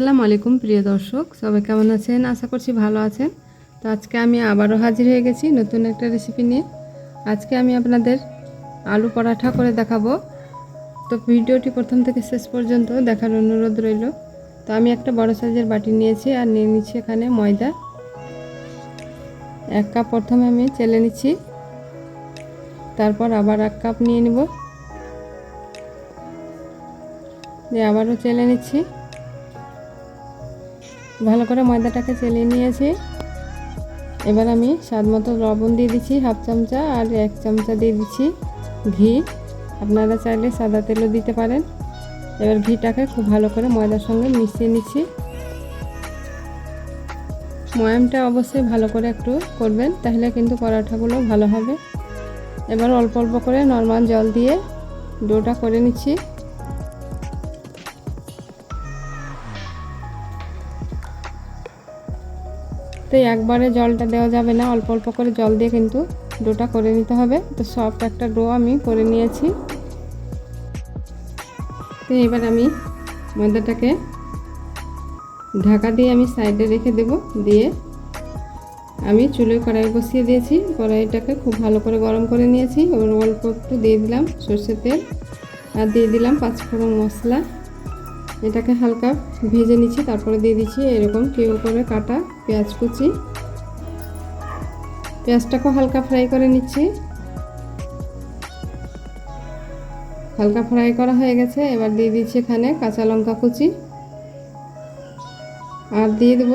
আসসালামু আলাইকুম, প্রিয় দর্শক। সবাই কেমন আছেন? আশা করছি ভালো আছেন। তো আজকে আমি আবারও হাজির হয়ে গেছি নতুন একটা রেসিপি নিয়ে। আজকে আমি আপনাদের আলু পরাঠা করে দেখাবো। তো ভিডিওটি প্রথম থেকে শেষ পর্যন্ত দেখার অনুরোধ রইল। তো আমি একটা বড় সাইজের বাটি নিয়েছি আর নিয়ে নিচ্ছি এখানে ময়দা। এক কাপ প্রথমে আমি চেলে নিচ্ছি। তারপর আবার এক কাপ নিয়ে নিব। দিয়ে আবারও চেলে নিচ্ছি। ভালো করে ময়দাটাকে চেলে নিয়েছি। এবার আমি স্বাদ মতো লবণ দিয়ে দিচ্ছি, হাফ চামচা আর এক চামচা দিয়ে দিচ্ছি ঘি। আপনারা চাইলে সাদা তেলও দিতে পারেন। এবার ঘিটাকে খুব ভালো করে ময়দার সঙ্গে মিশিয়ে নিচ্ছি। ময়ামটা অবশ্যই ভালো করে একটু করবেন, তাহলে কিন্তু পরাঠাগুলো ভালো হবে। এবার অল্প অল্প করে নর্মাল জল দিয়ে ডোটা করে নিচ্ছি। তো একবারে জলটা দেওয়া যাবে না। অল্প অল্প করে জল দিয়ে কিন্তু ডোটা করে নিতে হবে। তো সফট একটা ডো আমি করে নিয়েছি। তো এবার আমি ময়দাটাকে ঢাকা দিয়ে আমি সাইডে রেখে দেব। দিয়ে আমি চুলোয় কড়াই বসিয়ে দিয়েছি। কড়াইটাকে খুব ভালো করে গরম করে নিয়েছি। এবার অল্প একটু দিয়ে দিলাম সর্ষের তেল। আর দিয়ে দিলাম পাঁচ পাঁচফোড়ন মশলা। এটাকে হালকা ভেজে নিচ্ছি। তারপরে দিয়ে দিচ্ছি এরকম কেউ করে কাটা পেঁয়াজ কুচি। পেঁয়াজটাকেও হালকা ফ্রাই করে নিচ্ছি। হালকা ফ্রাই করা হয়ে গেছে, এবার দিয়ে দিচ্ছি এখানে কাঁচা লঙ্কা কুচি। আর দিয়ে দেব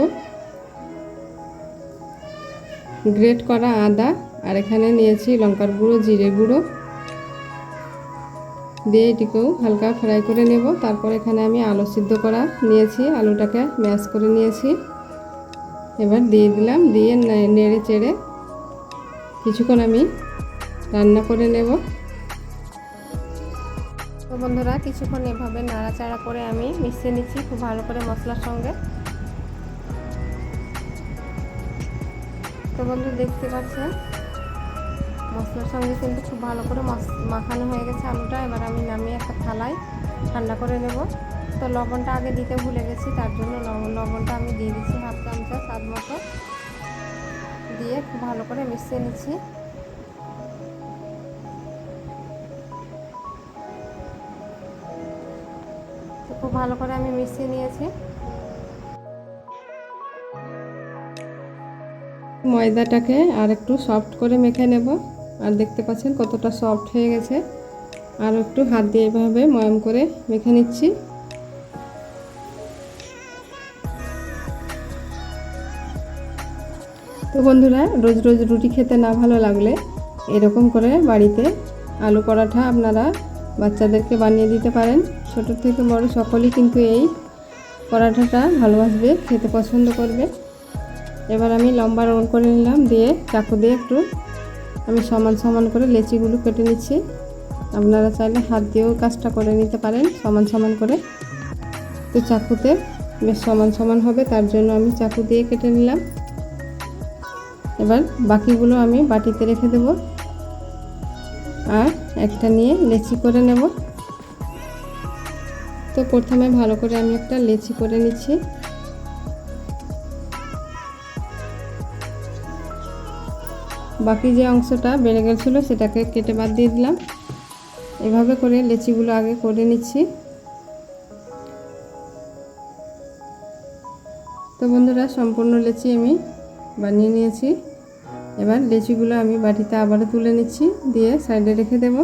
গ্রেট করা আদা, আর এখানে নিয়েছি লঙ্কার গুঁড়ো, জিরে গুঁড়ো। দিয়ে এটিকেও হালকা ফ্রাই করে নেব। তারপর এখানে আমি আলু সিদ্ধ করা নিয়েছি, আলুটাকে ম্যাশ করে নিয়েছি। এবার দিয়ে দিলাম, দিয়ে নেড়ে চেড়ে কিছুক্ষণ আমি রান্না করে নেব। তো বন্ধুরা, কিছুক্ষণ এভাবে নাড়াচাড়া করে আমি মিশিয়ে নিচ্ছি খুব ভালো করে মশলার সঙ্গে। তো বন্ধু, দেখতে পাচ্ছেন? মশলার সঙ্গে কিন্তু খুব ভালো করে মাখানো হয়ে গেছে আলুটা। এবার আমি নামিয়ে একটা থালায় ঠান্ডা করে নেব। তো লবণটা আগে দিতে ভুলে গেছি, তার জন্য লবণটা আমি দিয়ে দিচ্ছি হাফ চামচা স্বাদ মতো। দিয়ে খুব ভালো করে মিশিয়ে নিচ্ছি। তো খুব ভালো করে আমি মিশিয়ে নিয়েছি। ময়দাটাকে আর একটু সফট করে মেখে নেব। আর দেখতে পাচ্ছেন কতটা সফট হয়ে গেছে। আর একটু হাত দিয়ে এভাবে ময়ম করে মেখে নিচ্ছি। তো বন্ধুরা, রোজ রোজ রুটি খেতে না ভালো লাগলে এরকম করে বাড়িতে আলু পরাঠা আপনারা বাচ্চাদেরকে বানিয়ে দিতে পারেন। ছোট থেকে বড় সকলেই কিন্তু এই পরাঠাটা ভালোবাসবে, খেতে পছন্দ করবে। এবার আমি লম্বা রোল করে নিলাম, দিয়ে চাকু দিয়ে একটু আমি সমান সমান করে লেচিগুলো কেটে নিচ্ছি। আপনারা চাইলে হাত দিয়েও কাজটা করে নিতে পারেন, সমান সমান করে। তো চাকুতে বেশ সমান সমান হবে, তার জন্য আমি চাকু দিয়ে কেটে নিলাম। এবার বাকিগুলো আমি বাটিতে রেখে দেব। আর একটা নিয়ে লেচি করে নেব। তো প্রথমে ভালো করে আমি একটা লেচি করে নিচ্ছি। বাকি যে অংশটা বেড়ে গেছিল সেটাকে কেটে বাদ দিয়ে দিলাম। এভাবে করে লেচিগুলো আগে করে নিচ্ছি। তো বন্ধুরা, সম্পূর্ণ লেচি আমি বানিয়ে নিয়েছি। এবার লেচিগুলো আমি বাটিতে আবারও তুলে নিচ্ছি, দিয়ে সাইডে রেখে দেব।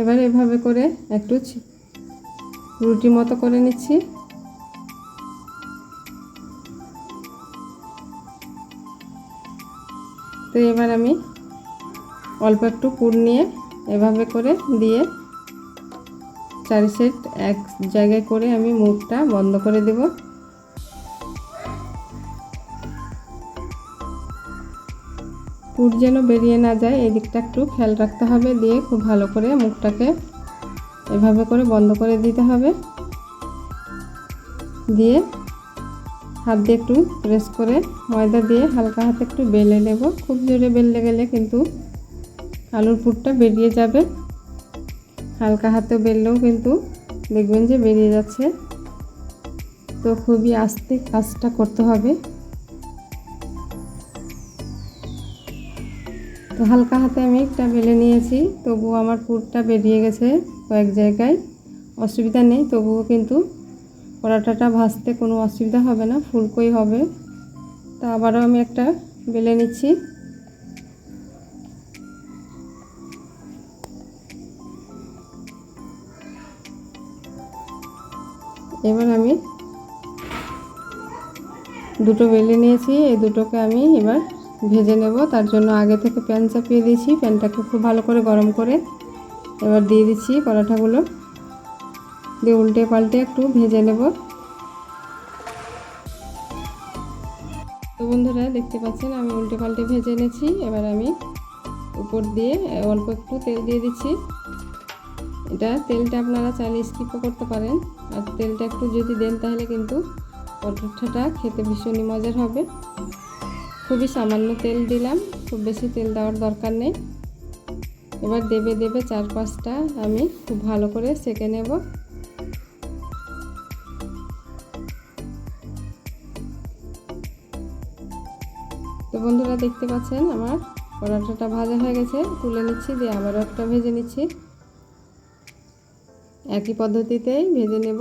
এবার এভাবে করে একটু রুটি মতো করে নিচ্ছি। তো এবার আমি অল্প একটু পুর নিয়ে এভাবে করে দিয়ে চারি সেট এক জায়গায় করে আমি মুখটা বন্ধ করে দেব। পুর যেন বেরিয়ে না যায়, এদিকটা একটু খেয়াল রাখতে হবে, দিয়ে খুব ভালো করে মুখটাকে এভাবে করে বন্ধ করে দিতে হবে। দিয়ে হাত দিয়ে একটু প্রেস করে ময়দা দিয়ে হালকা হাতে একটু বেলে নেব। খুব জোরে বেললে গেলে কিন্তু আলুর পুরটা বেরিয়ে যাবে। হালকা হাতে বেললেও কিন্তু দেখবেন যে বেরিয়ে যাচ্ছে। তো খুবই আস্তে কাজটা করতে হবে। তো হালকা হাতে আমি একটা বেলে নিয়েছি তবুও আমার পুরটা বেরিয়ে গেছে কয়েক জায়গায়। অসুবিধা নেই, তবুও কিন্তু পরাটাটা ভাজতে কোনো অসুবিধা হবে না, ফুলকোই হবে। তো আবারও আমি একটা বেলে নিচ্ছি। এবার আমি দুটো বেলে নিয়েছি, এই দুটোকে আমি এবার ভেজে নেব। তার জন্য আগে থেকে প্যান চাপিয়ে দিয়েছি, প্যানটাকে খুব ভালো করে গরম করে এবার দিয়ে দিচ্ছি পরোটাগুলো। দিয়ে উল্টে পাল্টে একটু ভেজে নেব। তো বন্ধুরা, দেখতে পাচ্ছেন, আমি উল্টে পাল্টে ভেজে এনেছি। এবার আমি উপর দিয়ে অল্প একটু তেল দিয়ে দিচ্ছি। এটা তেলটা আপনারা চাইলে স্কিপও করতে পারেন। আর তেলটা একটু যদি দেন তাহলে কিন্তু পরোঠাটা খেতে ভীষণই মজার হবে। খুবই সামান্য তেল দিলাম, খুব বেশি তেল দেওয়ার দরকার নেই। এবার দেবে দেবে চার পাঁচটা আমি খুব ভালো করে সেকে নেব। তো বন্ধুরা দেখতে পাচ্ছেন আমার পরোটাটা ভাজা হয়ে গেছে, তুলে নিচ্ছি, দিয়ে আবার একটা ভেজে নিচ্ছি। একই পদ্ধতিতেই ভেজে নেব।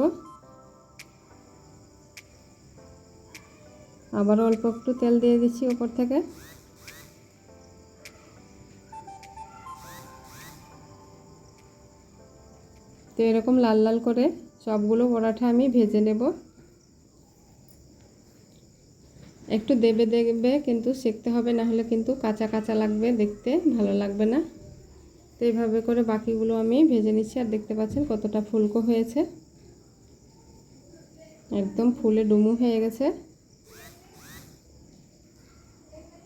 আবার অল্প একটু তেল দিয়ে দিচ্ছি ওপর থেকে। তো এরকম লাল লাল করে সবগুলো পরাঠা আমি ভেজে নেব। একটু দেবে দেবে কিন্তু সেকতে হবে না হলে কিন্তু কাঁচা কাঁচা লাগবে, দেখতে ভালো লাগবে না। তো এইভাবে করে বাকিগুলো আমি ভেজে নিচ্ছি আর দেখতে পাচ্ছেন কতটা ফুলকো হয়েছে। একদম ফুলে ডুমু হয়ে গেছে।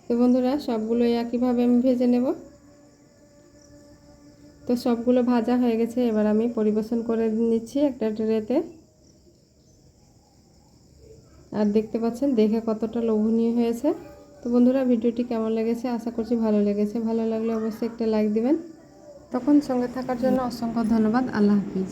তো বন্ধুরা সবগুলো একইভাবে আমি ভেজে নেব। তো সবগুলো ভাজা হয়ে গেছে, এবার আমি পরিবেশন করে নিচ্ছি একটা ট্রেতে। আর দেখতে পাচ্ছেন দেখে কতটা লোভনীয় হয়েছে। তো বন্ধুরা ভিডিওটি কেমন লেগেছে? আশা করছি ভালো লেগেছে। ভালো লাগলে অবশ্যই একটা লাইক দিবেন। তখন সঙ্গে থাকার জন্য অসংখ্য ধন্যবাদ। আল্লাহ হাফিজ।